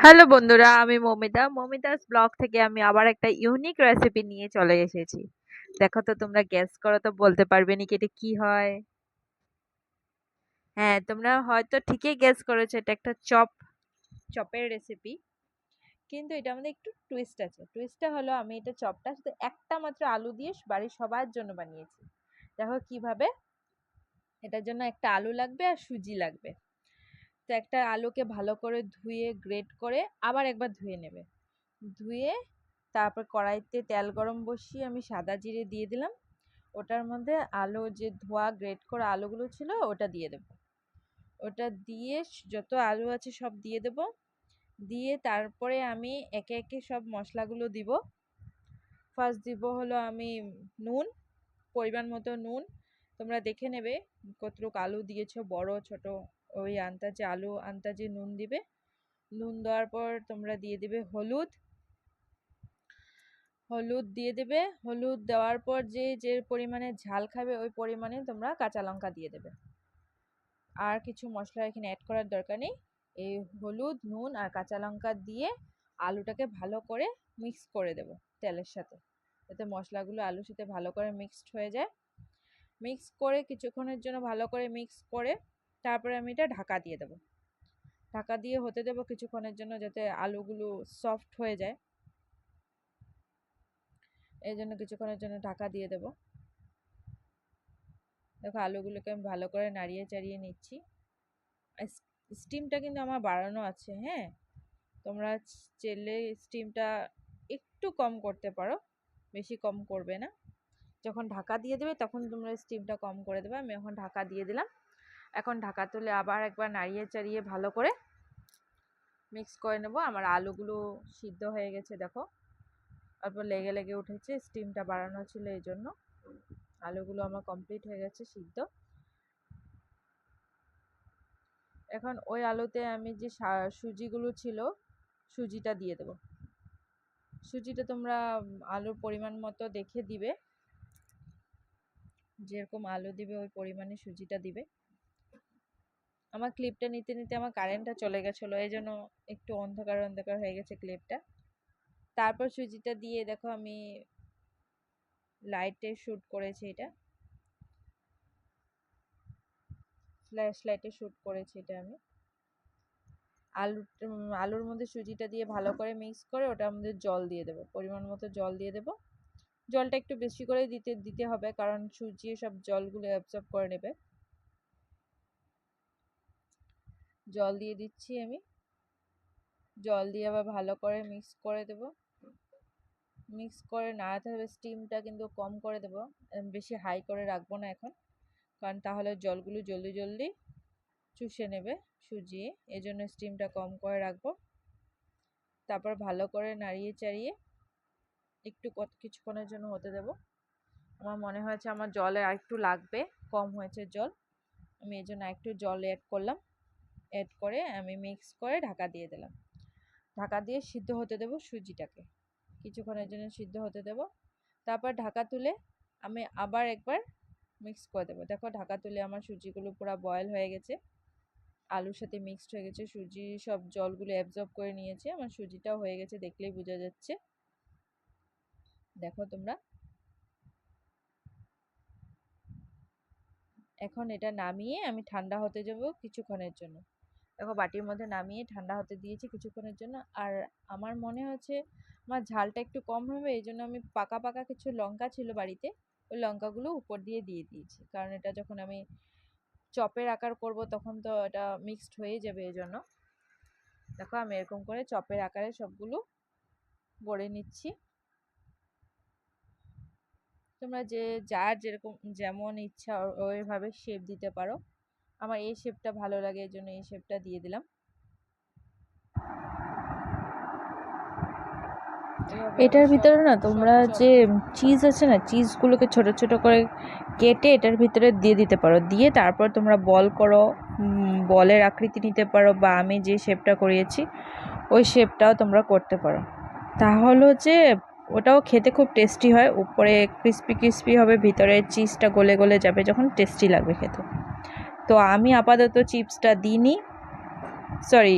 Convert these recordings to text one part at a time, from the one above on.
Hello বন্ধুরা, আমি Momita. মমিতাস blog থেকে আমি আবার একটা ইউনিক রেসিপি নিয়ে চলে এসেছি। দেখো তো, তোমরা গ্যাস করো তো, বলতে পারবে নাকি এটা কি হয়? হ্যাঁ তোমরা হয়তো ঠিকই গ্যাস করেছ, এটা একটা চপ, চপের রেসিপি কিন্তু এটা আমাদের একটু টুইস্ট আছে। টুইস্টটা হলো, আমি এটা চপটা শুধু একটা মাত্র আলু দিয়ে বাড়ির সবার জন্য বানিয়েছি। দেখো কীভাবে? এটার জন্য একটা আলু লাগবে আর সুজি লাগবে। তো একটা আলুকে ভালো করে ধুয়ে গ্রেট করে আবার একবার ধুয়ে নেবে। ধুয়ে তারপর কড়াইতে তেল গরম বসিয়ে আমি সাদা জিরে দিয়ে দিলাম। ওটার মধ্যে আলু যে ধোয়া গ্রেট করা আলুগুলো ছিল ওটা দিয়ে দেব। ওটা দিয়ে যত আলু আছে সব দিয়ে দেব। দিয়ে তারপরে আমি একে একে সব মশলাগুলো দিব। ফার্স্ট দিব হলো আমি নুন, পরিমাণ মতো নুন তোমরা দেখে নেবে কতটুকু আলু দিয়েছ, বড়, ছোট, ওই আন্দাজে আলু, আন্দাজে নুন দিবে। নুন দেওয়ার পর তোমরা দিয়ে দিবে হলুদ। হলুদ দিয়ে দেবে। হলুদ দেওয়ার পর যে যে পরিমাণে ঝাল খাবে, ওই পরিমাণে তোমরা কাঁচা লঙ্কা দিয়ে দেবে। আর কিছু মশলা এখানে অ্যাড করার দরকার নেই। এই হলুদ, নুন আর কাঁচা লঙ্কা দিয়ে আলুটাকে ভালো করে মিক্স করে দেব তেলের সাথে। যাতে মশলাগুলো আলুর সাথে ভালো করে মিক্সড হয়ে যায়। মিক্স করে কিছুক্ষণের জন্য ভালো করে মিক্স করে তারপরে আমি এটা ঢাকা দিয়ে দেবো। ঢাকা দিয়ে হতে দেবো কিছুক্ষণের জন্য যাতে আলুগুলো সফট হয়ে যায়। এই জন্য কিছুক্ষণের জন্য ঢাকা দিয়ে দেবো। দেখো আলুগুলোকে আমি ভালো করে নাড়িয়ে চাড়িয়ে নিচ্ছি। স্টিমটা কিন্তু আমার বাড়ানো আছে হ্যাঁ? তোমরা চেলে স্টিমটা একটু কম করতে পারো, বেশি কম করবে না। যখন ঢাকা দিয়ে দেবে তখন তোমরা স্টিমটা কম করে দেবে। আমি এখন ঢাকা দিয়ে দিলাম। এখন ঢাকা তুলে আবার একবার নাড়িয়ে চাড়িয়ে ভালো করে মিক্স করে নেব। আমার আলুগুলো সিদ্ধ হয়ে গেছে, দেখো। অল্প লেগে লেগে উঠেছে স্টিমটা বাড়ানো ছিল এই জন্য। আলুগুলো আমার কমপ্লিট হয়ে গেছে সিদ্ধ। এখন ওই আলুতে আমি যে সুজিগুলো ছিল, সুজিটা দিয়ে দেব। সুজিটা তোমরা আলুর পরিমাণ মতো দেখে দিবে। যেরকম আলু দিবে, ওই পরিমাণে সুজিটা দিবে। আমার ক্লিপটা নিতে নিতে আমার কারেন্টটা চলে গেছিল, এই জন্য একটু অন্ধকার অন্ধকার হয়ে গেছে ক্লিপটা তারপর সুজিটা দিয়ে দেখো আমি লাইটে শ্যুট করেছি এটা। ফ্ল্যাশ লাইটে শ্যুট করেছি এটা আমি। আলু আলুর মধ্যে সুজিটা দিয়ে ভালো করে মিক্স করে ওটার মধ্যে জল দিয়ে দেবো। পরিমাণ মতো জল দিয়ে দেবো। জলটা একটু বেশি করে দিতে দিতে হবে, কারণ সুজি সব জলগুলো অ্যাবজর্ব করে নেবে। জল দিয়ে দিচ্ছি আমি। জল দিয়ে আবার ভালো করে মিক্স করে দেব। মিক্স করে নাড়াতে হবে স্টিমটা কিন্তু কম করে দেব। বেশি হাই করে রাখব না এখন, কারণ তাহলে জলগুলো জলদি জলদি চুষে নেবে সুজিয়ে এই জন্য স্টিমটা কম করে রাখব। তারপর ভালো করে নাড়িয়ে, চাড়িয়ে একটু কত, কিছুক্ষণের জন্য হতে দেব। আমার মনে হয়েছে আমার জলে আর একটু লাগবে, কম হয়েছে জল। আমি এই জন্য একটু জল অ্যাড করলাম। অ্যাড করে আমি মিক্স করে ঢাকা দিয়ে দিলাম। ঢাকা দিয়ে সিদ্ধ হতে দেব সুজিটাকে। কিছুক্ষণের জন্য সিদ্ধ হতে দেব। তারপর ঢাকা তুলে আমি আবার একবার মিক্স করে দেবো। দেখো ঢাকা তুলে আমার সুজিগুলো পুরো বয়েল হয়ে গেছে। আলুর সাথে মিক্সড হয়ে গেছে। সুজি সব জলগুলো অ্যাবজর্ব করে নিয়েছে। আমার সুজিটাও হয়ে গেছে দেখলেই বোঝা যাচ্ছে। দেখো তোমরা। এখন এটা নামিয়ে আমি ঠান্ডা হতে যাব কিছুক্ষণের জন্য। দেখো বাটির মধ্যে নামিয়ে ঠান্ডা হতে দিয়েছি কিছুক্ষণের জন্য। আর আমার মনে হচ্ছে আমার ঝালটা একটু কম হবে, এই জন্য আমি পাকা পাকা কিছু লঙ্কা ছিল বাড়িতে, ওই লঙ্কাগুলো উপর দিয়ে দিয়ে দিয়েছি। কারণ এটা যখন আমি চপের আকার করব তখন তো এটা মিক্সড হয়ে যাবে এই জন্য। দেখো আমি এরকম করে চপের আকারে সবগুলো গড়ে নিচ্ছি। তোমরা যে যার যেরকম যেমন ইচ্ছা ওইভাবে শেপ দিতে পারো। আমার এই শেপটা ভালো লাগে এই জন্য এই শেপটা দিয়ে দিলাম। এটার ভিতরে না তোমরা যে চিজ আছে না চিজগুলোকে ছোট ছোট করে কেটে এটার ভিতরে দিয়ে দিতে পারো। দিয়ে তারপর তোমরা বল করো বলের আকৃতি নিতে পারো বা আমি যে শেপটা করিয়েছি ওই শেপটাও তোমরা করতে পারো। তাহলে হচ্ছে ওটাও খেতে খুব টেস্টি হয়। উপরে ক্রিস্পি ক্রিস্পি হবে, ভিতরে চিজটা গলে গলে যাবে যখন টেস্টি লাগবে খেতে। তো আমি আপাতত চিপসটা দিইনি। সরি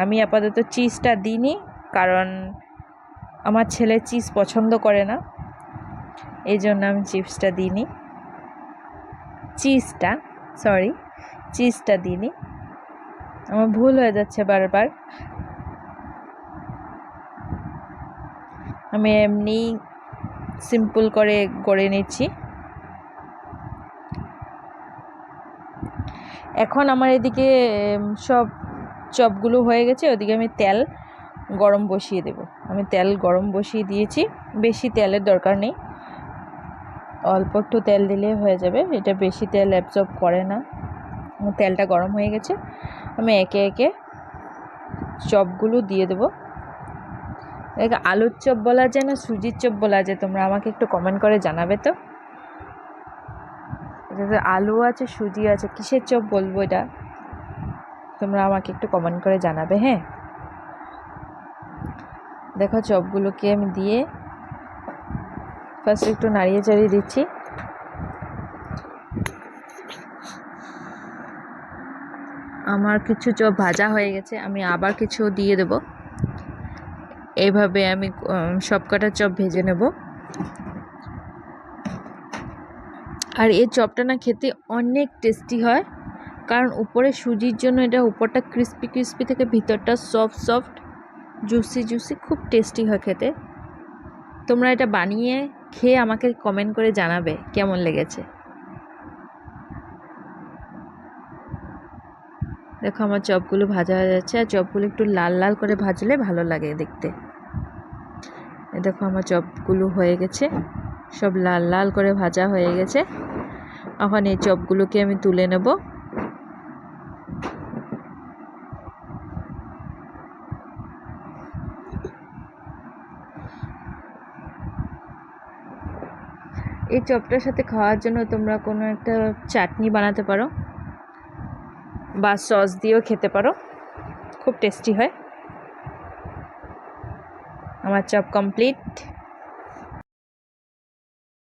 আমি আপাতত চিজটা দিইনি কারণ আমার ছেলে চিজ পছন্দ করে না। এই জন্য আমি চিপসটা দিইনি। চিজটা সরি চিজটা দিইনি। আমার ভুল হয়ে যাচ্ছে বারবার। আমি এমনি সিম্পল করে গড়ে নিচ্ছি। এখন আমার এদিকে সব চপগুলো হয়ে গেছে, ওদিকে আমি তেল গরম বসিয়ে দেব। আমি তেল গরম বসিয়ে দিয়েছি, বেশি তেলের দরকার নেই। অল্প একটু তেল দিলে হয়ে যাবে, এটা বেশি তেল অ্যাবজর্ব করে না। তেলটা গরম হয়ে গেছে, আমি একে একে চপগুলো দিয়ে দেবো। আলুর চপ বলা যায় না, সুজির চপ বলা যায়। তোমরা আমাকে একটু কমেন্ট করে জানাবে তো। এটাতে আলু আছে, সুজি আছে, কিসের চপ বলব এটা? তোমরা আমাকে একটু কমেন্ট করে জানাবে হ্যাঁ? দেখো চপগুলোকে আমি দিয়ে ফার্স্ট একটু নাড়িয়ে চাড়িয়ে দিচ্ছি। আমার কিছু চপ ভাজা হয়ে গেছে, আমি আবার কিছু দিয়ে দেব। এইভাবে আমি উম, সব কটা চপ ভেজে নেব। আর এই চপটা না খেতে অনেক টেস্টি হয় কারণ উপরে সুজির জন্য এটা উপরটা ক্রিস্পি ক্রিস্পি থেকে ভিতরটা সফট সফট জুসি জুসি খুব টেস্টি হয় খেতে। তোমরা এটা বানিয়ে খেয়ে আমাকে কমেন্ট করে জানাবে কেমন লেগেছে। দেখো আমার চপগুলো ভাজা হয়ে যাচ্ছে আর চপগুলো একটু লাল লাল করে ভাজলে ভালো লাগে দেখতে। দেখো আমার চপগুলো হয়ে গেছে। সব লাল লাল করে ভাজা হয়ে গেছে। এখন এই চপগুলোকে আমি তুলে নেব। এই চপটার সাথে খাওয়ার জন্য তোমরা কোনো একটা চাটনি বানাতে পারো বা সস দিয়েও খেতে পারো। খুব টেস্টি হয়। আমার চপ কমপ্লিট